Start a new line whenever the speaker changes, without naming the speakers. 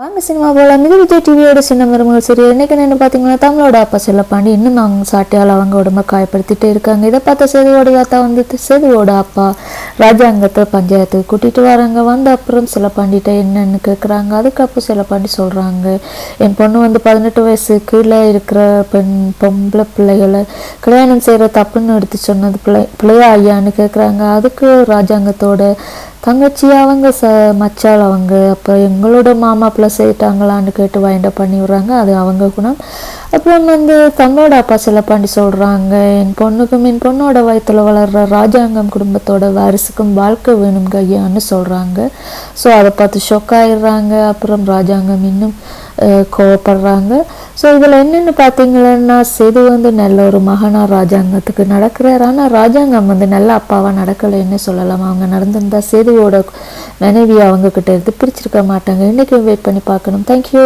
வாங்க சினிமா போகலாம். இது விஜய் டிவியோட சின்ன மருமகள் சரி என்னைக்கு என்ன பார்த்தீங்கன்னா தமிழோட அப்பா செல்லப்பாண்டி இன்னும் அவங்க சாட்டியால் அவங்க உடம்ப காயப்படுத்திட்டு இருக்காங்க. இதை பார்த்த செதுவோட தாத்தா வந்துட்டு செதுவோட அப்பா ராஜாங்கத்தை பஞ்சாயத்துக்கு கூட்டிகிட்டு வராங்க. வந்த அப்புறம் செல்லப்பாண்டிகிட்ட என்னன்னு கேட்குறாங்க அதுக்கப்புறம் செல்லப்பாண்டி சொல்கிறாங்க என் பொண்ணு வந்து பதினெட்டு வயசு கீழே இருக்கிற பெண் பொம்பளை பிள்ளைகளை கல்யாணம் செய்கிற தப்புன்னு எடுத்து சொன்னது பிள்ளை பிள்ளையா ஐயான்னு கேட்குறாங்க அதுக்கு ராஜாங்கத்தோட தங்கச்சி அவங்க ச மச்சாள் அவங்க அப்புறம் எங்களோட மாமா பிள்ளை செய்யிட்டாங்களான்னு கேட்டு வாயிண்ட பண்ணி விடுறாங்க. அது அவங்க குணம். அப்புறம் வந்து தன்னோட அப்பா செல்லப்பாண்டி சொல்கிறாங்க என் பொண்ணுக்கும் என் பொண்ணோட வயத்தில் வளர்கிற ராஜாங்கம் குடும்பத்தோட வாரிசுக்கும் வாழ்க்கை வேணும் கையான்னு சொல்கிறாங்க ஸோ அதை பார்த்து ஷொக் ஆயிடுறாங்க. அப்புறம் ராஜாங்கம் இன்னும் கோவப்படுறாங்க. ஸோ இதில் என்னென்னு பார்த்தீங்கன்னா செது வந்து நல்ல ஒரு மகனா ராஜாங்கத்துக்கு நடக்கிறார். ஆனால் ராஜாங்கம் வந்து நல்ல அப்பாவாக நடக்கலைன்னு சொல்லலாம். அவங்க நடந்திருந்தா செதுவோட மனைவி அவங்கக்கிட்ட இருந்து பிரிச்சிருக்க மாட்டாங்க. இன்றைக்கும் வெயிட் பண்ணி பார்க்கணும். தேங்க்யூ